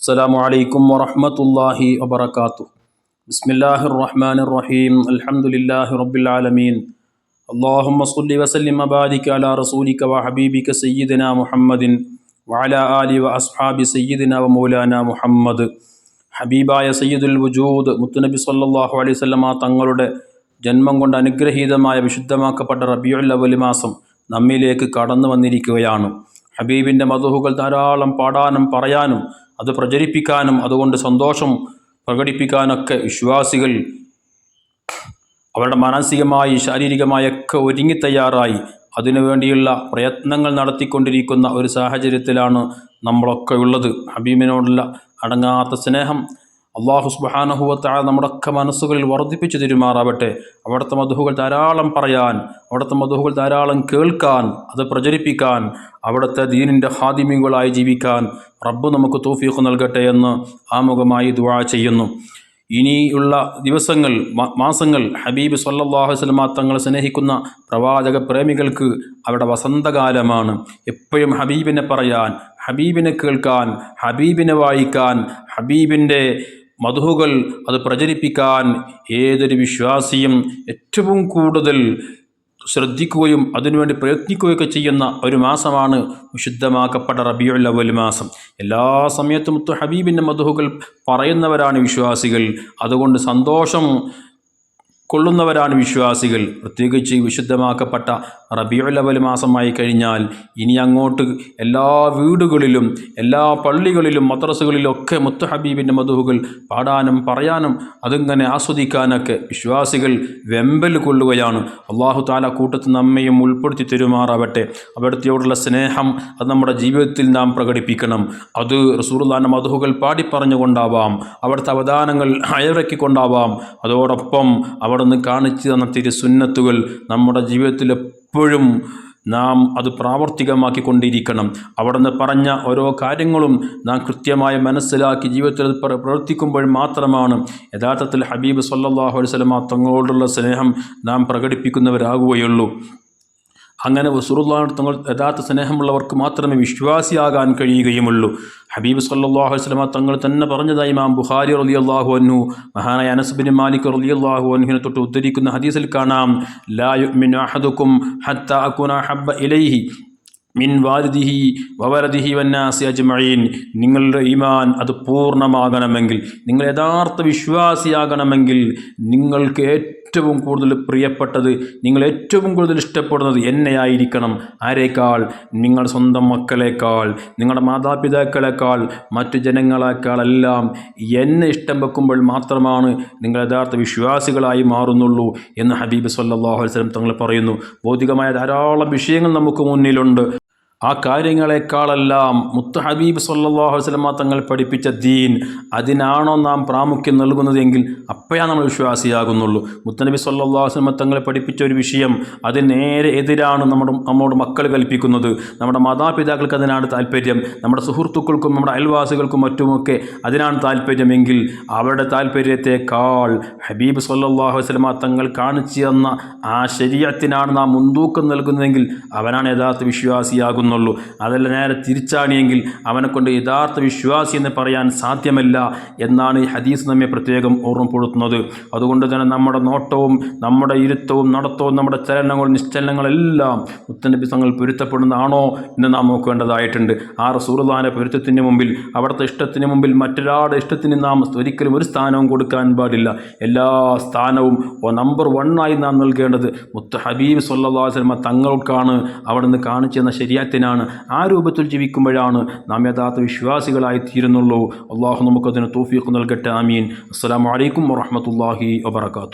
السلام عليكم ورحمة الله وبركاته بسم الله الرحمن الرحيم الحمد لله رب العالمين اللهم صل وسلم وبارك على رسولك وحبيبك سيدنا محمد وعلى آله وأصحاب سيدنا ومولانا محمد ഹബീബായ സയ്യിദുൽ വജൂദ് മുത്തുനബി സല്ലാഹു അലൈഹി സ്വലമ തങ്ങളുടെ ജന്മം കൊണ്ട് അനുഗ്രഹീതമായ വിശുദ്ധമാക്കപ്പെട്ട റബിയുൽ അവലി മാസം നമ്മിലേക്ക് കടന്നു വന്നിരിക്കുകയാണ് ഹബീബിൻ്റെ മധുഹുകൾ ധാരാളം പാടാനും പറയാനും അത് പ്രചരിപ്പിക്കാനും അതുകൊണ്ട് സന്തോഷം പ്രകടിപ്പിക്കാനൊക്കെ വിശ്വാസികൾ അവരുടെ മാനസികമായി ശാരീരികമായൊക്കെ ഒരുങ്ങി തയ്യാറായി. അതിനുവേണ്ടിയുള്ള പ്രയത്നങ്ങൾ നടത്തിക്കൊണ്ടിരിക്കുന്ന ഒരു സാഹചര്യത്തിലാണ് നമ്മളൊക്കെ ഉള്ളത്. ഹബീബിനോടുള്ള അടങ്ങാത്ത സ്നേഹം അള്ളാഹു സുബാനഹുവത്തായ നമ്മുടെയൊക്കെ മനസ്സുകളിൽ വർദ്ധിപ്പിച്ചു തിരുമാറാവട്ടെ. അവിടുത്തെ മധുഹുകൾ ധാരാളം പറയാൻ അവിടുത്തെ മധുഹുകൾ ധാരാളം കേൾക്കാൻ അത് പ്രചരിപ്പിക്കാൻ അവിടുത്തെ ദീനിന്റെ ഹാദിമികളായി ജീവിക്കാൻ റബ്ബ് നമുക്ക് തോഫീഖ് നൽകട്ടെ എന്ന് ആമുഖമായി ദുവാ ചെയ്യുന്നു. ഇനിയുള്ള ദിവസങ്ങൾ മാസങ്ങൾ ഹബീബ് സല്ലാഹു വസ്ലമ തങ്ങളെ സ്നേഹിക്കുന്ന പ്രവാചക പ്രേമികൾക്ക് അവിടെ വസന്തകാലമാണ്. എപ്പോഴും ഹബീബിനെ പറയാൻ ഹബീബിനെ കേൾക്കാൻ ഹബീബിനെ വായിക്കാൻ ഹബീബിന്റെ മധുഹുകൾ അത് പ്രചരിപ്പിക്കാൻ ഏതൊരു വിശ്വാസിയും ഏറ്റവും കൂടുതൽ ശ്രദ്ധിക്കുകയും അതിനുവേണ്ടി പ്രയത്നിക്കുകയൊക്കെ ചെയ്യുന്ന ഒരു മാസമാണ് വിശുദ്ധമാക്കപ്പെട്ട റബിയുൽ അവൽ മാസം. എല്ലാ സമയത്തും മുത്തു ഹബീബിന്റെ മധുഹുകൾ പറയുന്നവരാണ് വിശ്വാസികൾ. അതുകൊണ്ട് സന്തോഷം കൊള്ളുന്നവരാണ് വിശ്വാസികൾ. പ്രത്യേകിച്ച് വിശുദ്ധമാക്കപ്പെട്ട റബിയുലവൽ മാസമായി കഴിഞ്ഞാൽ ഇനി അങ്ങോട്ട് എല്ലാ വീടുകളിലും എല്ലാ പള്ളികളിലും മദ്രസകളിലൊക്കെ മുത്ത ഹബീബിന്റെ മധുഹുകൾ പാടാനും പറയാനും അതിങ്ങനെ ആസ്വദിക്കാനൊക്കെ വിശ്വാസികൾ വെമ്പൽ കൊള്ളുകയാണ്. അള്ളാഹു താല കൂട്ടത്തിൽ നമ്മയും ഉൾപ്പെടുത്തി തരുമാറാവട്ടെ. അവിടുത്തെയോടുള്ള സ്നേഹം അത് നമ്മുടെ ജീവിതത്തിൽ നാം പ്രകടിപ്പിക്കണം. അത് റസൂർദാന മധുഹുകൾ പാടിപ്പറഞ്ഞുകൊണ്ടാവാം അവിടുത്തെ അവദാനങ്ങൾ അയവിറക്കിക്കൊണ്ടാവാം. അതോടൊപ്പം അവിടെ നിന്ന് കാണിച്ചു തന്ന തിരുസുന്നത്തുകൾ നമ്മുടെ ജീവിതത്തിൽ എപ്പോഴും നാം അത് പ്രാവർത്തികമാക്കിക്കൊണ്ടിരിക്കണം. അവിടുന്ന് പറഞ്ഞ ഓരോ കാര്യങ്ങളും നാം കൃത്യമായി മനസ്സിലാക്കി ജീവിതത്തിൽ പ്രവർത്തിക്കുമ്പോൾ മാത്രമാണ്. യഥാർത്ഥത്തിൽ ഹബീബ് സല്ലാഹു അലൈവലമ തങ്ങളോടുള്ള സ്നേഹം നാം പ്രകടിപ്പിക്കുന്നവരാകുകയുള്ളൂ. അങ്ങനെ വസൂറുല്ലാഹ് തങ്ങൾ യഥാർത്ഥ സ്നേഹമുള്ളവർക്ക് മാത്രമേ വിശ്വാസിയാകാൻ കഴിയുകയുമുള്ളൂ. ഹബീബ് സല്ലാഹു വസ്ലമ തങ്ങൾ തന്നെ പറഞ്ഞതായി മാം ബുഹാരി റലി അള്ളാഹു അന്നു മഹാനായ അനസ്ബിൻ മാലിക് റലി അള്ളാഹു അന്നുവിനെ തൊട്ട് ഉദ്ധരിക്കുന്ന ഹദീസിൽ കാണാം ലാ യുമിൻ ഹത്ത അക്കുന ഹബ്ബ ഇലൈഹി മിൻ വാരിദിഹി വവരദിഹി വന്നാസി അജ്മഈൻ. നിങ്ങളുടെ ഈമാൻ അത് പൂർണമാകണമെങ്കിൽ നിങ്ങൾ യഥാർത്ഥ വിശ്വാസിയാകണമെങ്കിൽ നിങ്ങൾക്ക് ഏറ്റവും കൂടുതൽ പ്രിയപ്പെട്ടത് നിങ്ങൾ ഏറ്റവും കൂടുതൽ ഇഷ്ടപ്പെടുന്നത് എന്നെയായിരിക്കണം ആരേക്കാൾ? നിങ്ങൾ സ്വന്തം മക്കളേക്കാൾ നിങ്ങളുടെ മാതാപിതാക്കളെക്കാൾ മറ്റു ജനങ്ങളെക്കാളെല്ലാം എന്നെ ഇഷ്ടം വെക്കുമ്പോൾ മാത്രമാണ് നിങ്ങൾ യഥാർത്ഥ വിശ്വാസികളായി മാറുന്നുള്ളൂ എന്ന് ഹബീബ് സല്ലാഹു വസ്ലം തങ്ങൾ പറയുന്നു. ഭൗതികമായ ധാരാളം വിഷയങ്ങൾ നമുക്ക് മുന്നിലുണ്ട്. ആ കാര്യങ്ങളെക്കാളെല്ലാം മുത്ത ഹബീബ് സല്ലാഹു വസ്ലമ തങ്ങൾ പഠിപ്പിച്ച ദീൻ അതിനാണോ നാം പ്രാമുഖ്യം നൽകുന്നതെങ്കിൽ അപ്പോഴാണ് നമ്മൾ വിശ്വാസിയാകുന്നുള്ളൂ. മുത്തനബി സല്ലാഹു വസ്ലമ തങ്ങളെ പഠിപ്പിച്ച ഒരു വിഷയം അതിന് നേരെ എതിരാണ് നമ്മുടെ നമ്മോട് മക്കൾ കൽപ്പിക്കുന്നത്. നമ്മുടെ മാതാപിതാക്കൾക്ക് അതിനാണ് താല്പര്യം. നമ്മുടെ സുഹൃത്തുക്കൾക്കും നമ്മുടെ അയൽവാസികൾക്കും മറ്റുമൊക്കെ അതിനാണ് താല്പര്യമെങ്കിൽ അവരുടെ താല്പര്യത്തെക്കാൾ ഹബീബ് സല്ലാഹു വസ്ലമ തങ്ങൾ കാണിച്ചു തന്ന ആ ശരീരത്തിനാണ് നാം മുൻതൂക്കം നൽകുന്നതെങ്കിൽ അവനാണ് യഥാർത്ഥ വിശ്വാസിയാകുന്നത്. എന്നുള്ളൂ അതല്ല നേരെ തിരിച്ചാണിയെങ്കിൽ അവനെ കൊണ്ട് യഥാർത്ഥ വിശ്വാസി എന്ന് പറയാൻ സാധ്യമല്ല എന്നാണ് ഈ ഹദീസ് നമ്മെ പ്രത്യേകം ഓർമ്മപ്പെടുത്തുന്നത്. അതുകൊണ്ട് തന്നെ നമ്മുടെ നോട്ടവും നമ്മുടെ ഇരുത്തവും നടത്തവും നമ്മുടെ ചലനങ്ങളും നിശ്ചലനങ്ങളെല്ലാം മുത്തനബി തങ്ങൾ പൊരുത്തപ്പെടുന്നതാണോ എന്ന് നാം നോക്കേണ്ടതായിട്ടുണ്ട്. ആ റസൂർദാന പൊരുത്തത്തിന് മുമ്പിൽ അവിടുത്തെ ഇഷ്ടത്തിന് മുമ്പിൽ മറ്റൊരാളുടെ ഇഷ്ടത്തിന് നാം ഒരിക്കലും ഒരു സ്ഥാനവും കൊടുക്കാൻ പാടില്ല. എല്ലാ സ്ഥാനവും നമ്പർ വണ്ണായി നാം നൽകേണ്ടത് മുത്ത ഹബീബ് സല്ലാസ്ലമ തങ്ങൾക്കാണ് അവിടെ നിന്ന് കാണിച്ചു തന്ന ശരിയാത്തിന് എന്തിനാണ് ആ രൂപത്തിൽ ജീവിക്കുമ്പോഴാണ് നാം യഥാർത്ഥ വിശ്വാസികളായി തീരുന്നുള്ളൂ. അള്ളാഹു നമുക്കതിന് തോഫീഖ് നൽകട്ടെ. ആമീൻ. അസ്സാം വലൈക്കും വാഹമത്തല്ലാഹി വാബർക്കാത്തു